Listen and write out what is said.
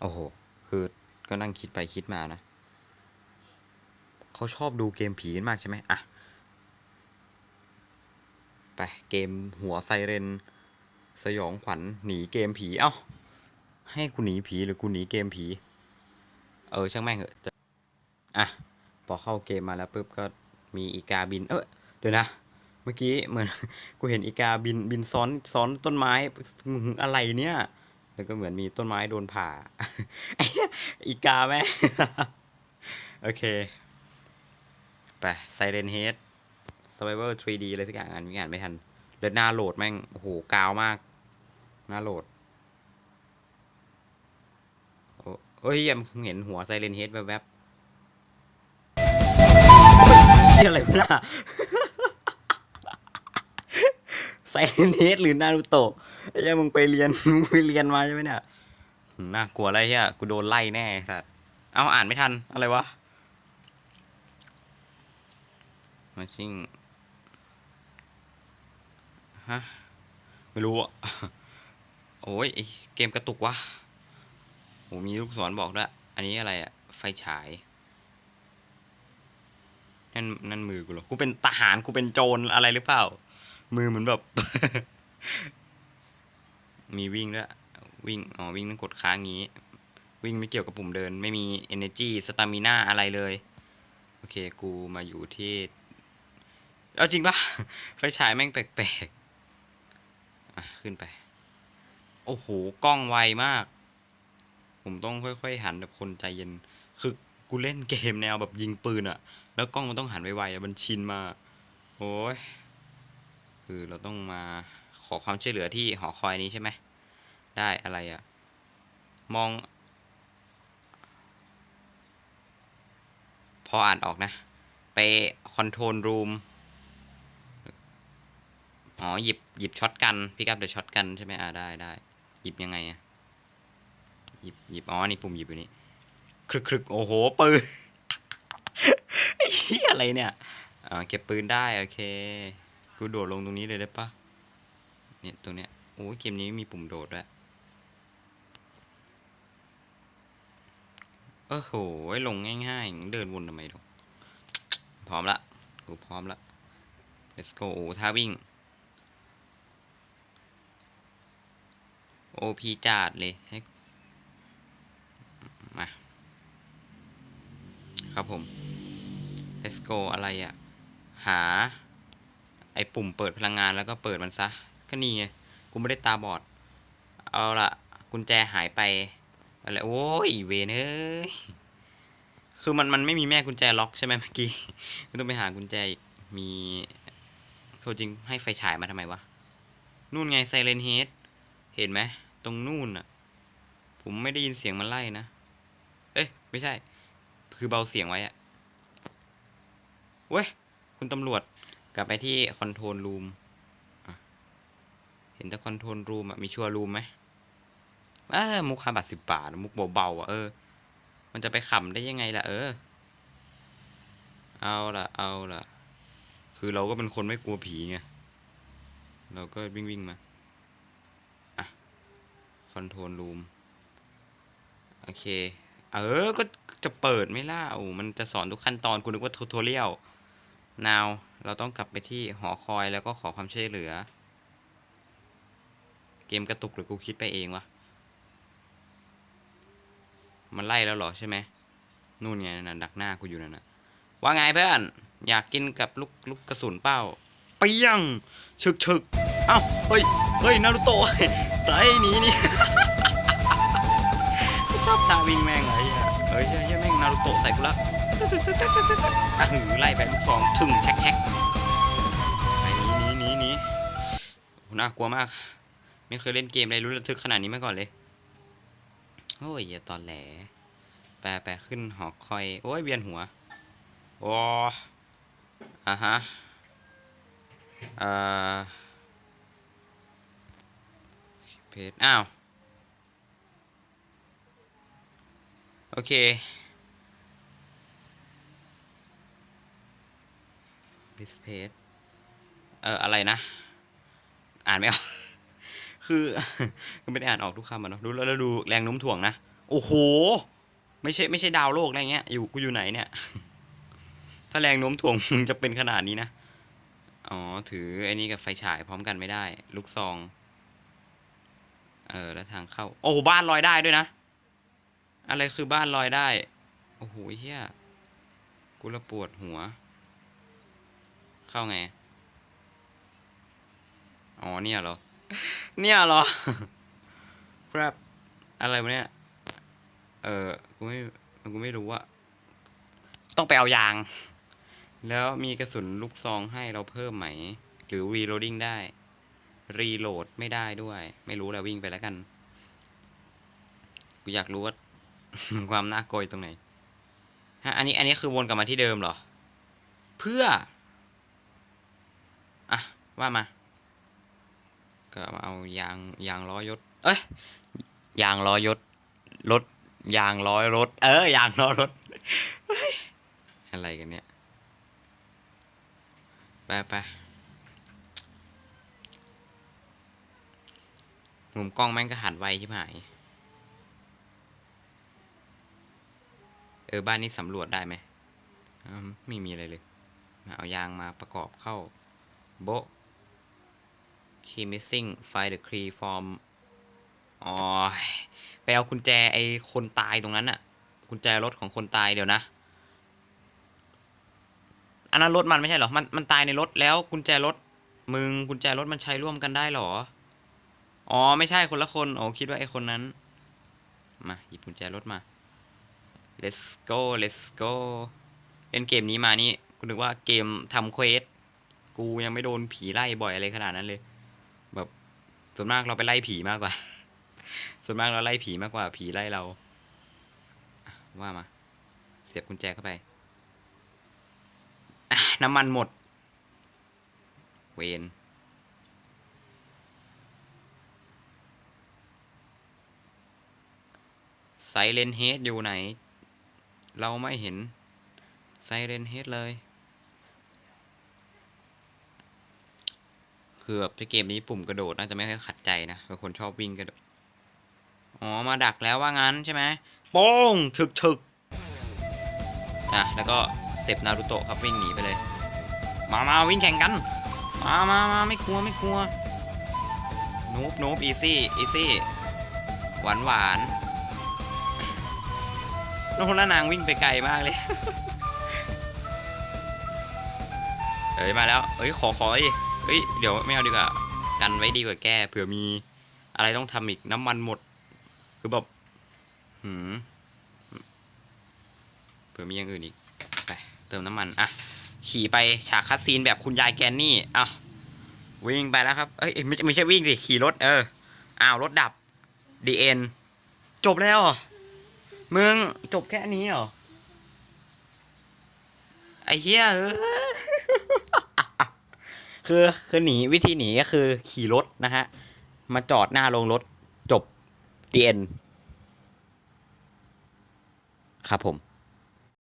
โอ้โห คือก็นั่งคิดไปคิดมานะ เขาชอบดูเกมผีกันมากใช่ไหมอะ ไป เกมหัวไซเรน สยองขวัญหนีเกมผี เอ้า ให้กูหนีผีหรือกูหนีเกมผี เออ ช่างแม่งเหอะ อะ พอเข้าเกมมาแล้วปุ๊บก็มีอีกาบิน เออเดี๋ยวนะ เมื่อกี้เหมือนกูเห็นอีกาบินบินซ้อนซ้อนต้นไม้ อะไรเนี่ย แล้วก็เหมือนมีต้นไม้โดนผ่า อีกาแม่ โอเค ไป Siren Head Survivor 3D อะไรสักอย่างอ่านไม่อ่านไม่ทันเดี๋ยวหน้าโหลดแม่ง โอ้โห กาวมาก หน้าโหลด โอ้เฮ้ยยังเห็นหัว Siren Head แวบๆอะไรวะน่ะ Siren Head หรือนารูโตะ ไอ้เหี้ยมึงไปเรียน มึงไปเรียนมาใช่ไหมเนี่ยน่ากลัวอะไรเหี้ยกูโดนไล่แน่สัตว์เอาอ่านไม่ทัน อะไรวะมาชิ่งฮะ ไม่รู้อะ โอ้ยไอเกมกระตุกวะโหมีลูกศรบอกด้วย อันนี้อะไรอะ ไฟฉาย นั่นนั่นมือกูเหรอ กูเป็นทหาร กูเป็นโจรอะไรหรือเปล่า มือเหมือนแบบ มีวิ่งด้วยวิ่งอ๋อวิ่งต้องกดค้างงี้ วิ่งไม่เกี่ยวกับปุ่มเดิน ไม่มี energy stamina อะไรเลย โอเค กูมาอยู่ที่เอาจริงปะไฟฉายแม่งแปลกๆขึ้นไป โอ้โห กล้องไวมาก ผมต้องค่อยๆหันแบบคนใจเย็น คือกูเล่นเกมแนวแบบยิงปืนอะแล้วกล้องมันต้องหันไวๆอะมันชินมา โอ้ย คือเราต้องมา ขอความช่วยเหลือที่หอคอยนี้ใช่ไหม ได้อะไรอะมอง พออ่านออกนะ ไปคอนโทรลรูมอ๋อหยิบหยิบช็อตกันพิกอัพเดอะช็อตกันใช่ไหมอ่าได้ได้หยิบยังไงอะหยิบหยิบอ๋อนี่ปุ่มหยิบอยู่นี่ครึกครึกโอ้โหปืนไอ้เหี้ยอะไรเนี่ยอ่าเก็บปืนได้ โอเค กูโดดลงตรงนี้เลยได้ปะ เนี่ยตรงเนี้ยโอ้ยเกมนี้มีปุ่มโดดด้วยโอ้โหลงง่ายๆ เดินวนทำไมดอกพร้อมละกูพร้อมละ let's go โอ้ท่าวิ่ง โอพีจัดเลยให้มาครับผม let's go อะไรอะหา ไอปุ่มเปิดพลังงานแล้วก็เปิดมันซะ ก็นี่ไง กูไม่ได้ตาบอด เอาละกุญแจหายไปอะไรโอ้ยเวนเอ้ย คือมันมันไม่มีแม่กุญแจล็อกใช่ไหมเมื่อกี้ก็ต้องไปหากุญแจอีก มีเขาจริงให้ไฟฉายมาทำไมวะ นู่นไงไซเรนเฮด เห็นไหม ตรงนู่นอะผมไม่ได้ยินเสียงมันไล่นะ เอ้ย ไม่ใช่ คือเบาเสียงไว้อะเว้ย คุณตำรวจกลับไปที่คอนโทรลรูม เห็นแต่คอนโทรลรูมอะมีชัวร์รูมไหมเออมุกห้าบาทสิบบาท มุกเบาๆอะเออ มันจะไปขำได้ยังไงล่ะ เออ เอาล่ะ เอาล่ะ คือเราก็เป็นคนไม่กลัวผีไง เราก็วิ่งวิ่งมา อะ คอนโทรลรูม โอเค เออ ก็จะเปิดไม่ล่ะโอ้มันจะสอนทุกขั้นตอนกูนึกว่าทูทอเรียล now เราต้องกลับไปที่หอคอยแล้วก็ขอความช่วยเหลือ เกมกระตุกหรือกูคิดไปเองวะ มันไล่แล้วหรอใช่ไหม นู่นไงนั่นดักหน้ากูอยู่นั่นนะว่าไงเพื่อน อยากกินกับลูกลูกกระสุนเป้าเปี้ยงฉึกฉึกเอ้า เฮ้ย เฮ้ย นารุโตะตายหนีนี่ชอบทาวิ่งแม่งเลยเฮ้ยเฮ้ยแม่งนารุโตะใส่กูละอะหือไล่ไปลูกซองถึงแช็กแช็กไปหนีหนีหนีหนีหน่ากลัวมาก ไม่เคยเล่นเกมอะไรรู้ระทึกขนาดนี้มาก่อนเลย โอ้ยอย่าตอนแหล แปลแปลขึ้นหอคอย โอ้ยเวียนหัวโอ้อะฮะเอ่อเพจอ้าว โอเค this page เอ่ออะไรนะ อ่านไม่ออก คือก็ไม่ได้อ่านออกทุกคำอะเนาะดูแล้วแล้วดูแรงโน้มถ่วงนะ โอ้โห ไม่ใช่ไม่ใช่ดาวโลกอะไรเงี้ย อยู่กูอยู่ไหนเนี่ย ถ้าแรงโน้มถ่วงมึงจะเป็นขนาดนี้นะ อ๋อ ถือไอ้นี่กับไฟฉายพร้อมกันไม่ได้ ลูกซอง เออ แล้วทางเข้า โอ้โห บ้านลอยได้ด้วยนะ อะไรคือบ้านลอยได้ โอ้โหเฮียกูละปวดหัว เข้าไง อ๋อ เนี่ยเหรอ เนี่ยเหรอครับอะไรวะเนี่ย เออกูไม่กูไม่รู้อะต้องไปเอายาง แล้วมีกระสุนลูกซองให้เราเพิ่มไหม หรือ reloading ได้ reload ไม่ได้ด้วย ไม่รู้แล้ววิ่งไปแล้วกัน กูอยากรู้ว่าความน่ากลัวตรงไหน ฮะ อันนี้ อันนี้คือวนกลับมาที่เดิมเหรอ เพื่อ อะ ว่ามา ก็มาเอายางยางล้อยศ เอ้ยยางล้อยศรถยางล้อยรถ เออยางล้อรถ อะไรกันเนี่ย ไปไปมุมกล้องแม่งก็หันไวชิบหาย เออ บ้านนี้สำรวจได้ไหมไม่มีอะไรเลย เอายางมาประกอบเข้า โบะ key missing find the key from อ๋อไปเอากุญแจไอ้คนตายตรงนั้นอะกุญแจรถของคนตายเดี๋ยวนะ อันนั้นรถมันไม่ใช่เหรอ มันมันตายในรถแล้วกุญแจรถมึงกุญแจรถมันใช้ร่วมกันได้เหรอ อ๋อไม่ใช่คนละคนโอ้คิดว่าไอ้คนนั้น มาหยิบกุญแจรถมา let's go let's go เล่นเกมนี้มานี่กูนึกว่าเกมทำเควส กูยังไม่โดนผีไล่บ่อยอะไรขนาดนั้นเลย ส่วนมากเราไปไล่ผีมากกว่า ส่วนมากเราไล่ผีมากกว่า ผีไล่เรา ว่ามา เสียบกุญแจเข้าไป น้ำมันหมด เวนไซเลนเฮดอยู่ไหน เราไม่เห็นไซเรนเฮดเลย คือแบบในเกมนี้ปุ่มกระโดดน่าจะไม่ค่อยขัดใจนะเป็นคนชอบวิ่งกระโดด อ๋อ มาดักแล้วว่างั้นใช่ไหมป้องถึกถึกอะ แล้วก็สเต็ปนารูโตะครับวิ่งหนีไปเลย มามาวิ่งแข่งกัน มามามาไม่กลัวไม่กลัวโนูบนูบอีซี่อีซี่หวานหวานน้องคนละนางวิ่งไปไกลมากเลย เอ้ยมาแล้ว เอ้ยขอขออีก เอ้ยเดี๋ยวไม่เอาดีกว่ากันไว้ดีกว่าแก้เผื่อมีอะไรต้องทำอีกน้ำมันหมด คือแบบหืมเผื่อมีอย่างอื่นอีกไปเติมน้ำมันอะขี่ไปฉากคัสซีนแบบคุณยายแกนนี่อะวิ่งไปแล้วครับ เอ้ยไม่ไม่ใช่วิ่งสิขี่รถเอออ้าวรถดับดีเอ็นจบแล้วมึงจบแค่นี้เหรอไอ้เหี้ยเออ คือคือหนีวิธีหนีก็คือขี่รถนะฮะ มาจอดหน้าโรงรถจบดีเอ็นครับผม